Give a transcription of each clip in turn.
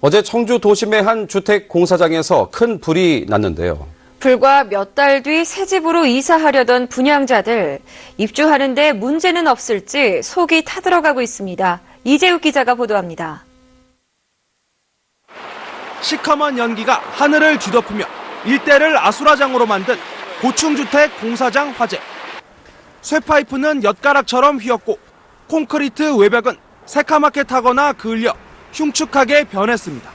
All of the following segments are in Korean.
어제 청주 도심의 한 주택 공사장에서 큰 불이 났는데요. 불과 몇 달 뒤 새 집으로 이사하려던 분양자들 입주하는데 문제는 없을지 속이 타들어가고 있습니다. 이재욱 기자가 보도합니다. 시커먼 연기가 하늘을 뒤덮으며 일대를 아수라장으로 만든 고층주택 공사장 화재. 쇠파이프는 엿가락처럼 휘었고 콘크리트 외벽은 새카맣게 타거나 그을려 흉측하게 변했습니다.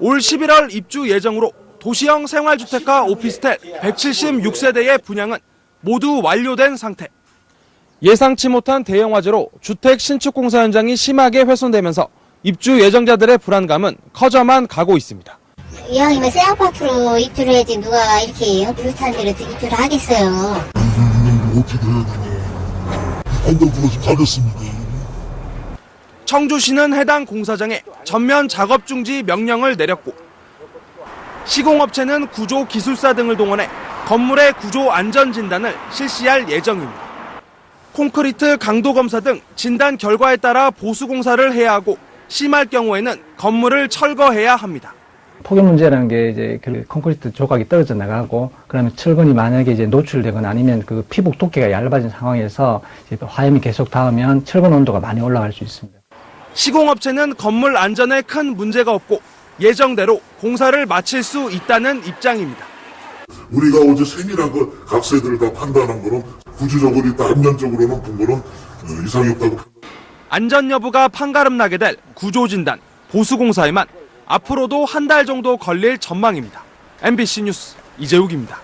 올 11월 입주 예정으로 도시형 생활주택과 오피스텔 176세대의 분양은 모두 완료된 상태. 예상치 못한 대형 화재로 주택 신축 공사 현장이 심하게 훼손되면서 입주 예정자들의 불안감은 커져만 가고 있습니다. 이왕이면 새 아파트로 입주를 해야지 누가 이렇게 비슷한 데로 입주를 하겠어요. 어떻게 해야 되나. 한달 불러서 가겠습니다. 청주시는 해당 공사장에 전면 작업 중지 명령을 내렸고 시공업체는 구조 기술사 등을 동원해 건물의 구조 안전 진단을 실시할 예정입니다. 콘크리트 강도 검사 등 진단 결과에 따라 보수 공사를 해야 하고 심할 경우에는 건물을 철거해야 합니다. 폭염 문제라는 게 이제 그 콘크리트 조각이 떨어져 나가고 그러면 철근이 만약에 이제 노출되거나 아니면 그 피복 두께가 얇아진 상황에서 화염이 계속 닿으면 철근 온도가 많이 올라갈 수 있습니다. 시공업체는 건물 안전에 큰 문제가 없고 예정대로 공사를 마칠 수 있다는 입장입니다. 우리가 어제 세밀한 그 각세들을 다 판단한 거는 구조적으로 일단 안전적으로는 본 거는 어, 이상이 없다고 안전 여부가 판가름 나게 될 구조 진단, 보수 공사에만 앞으로도 한 달 정도 걸릴 전망입니다. MBC 뉴스 이재욱입니다.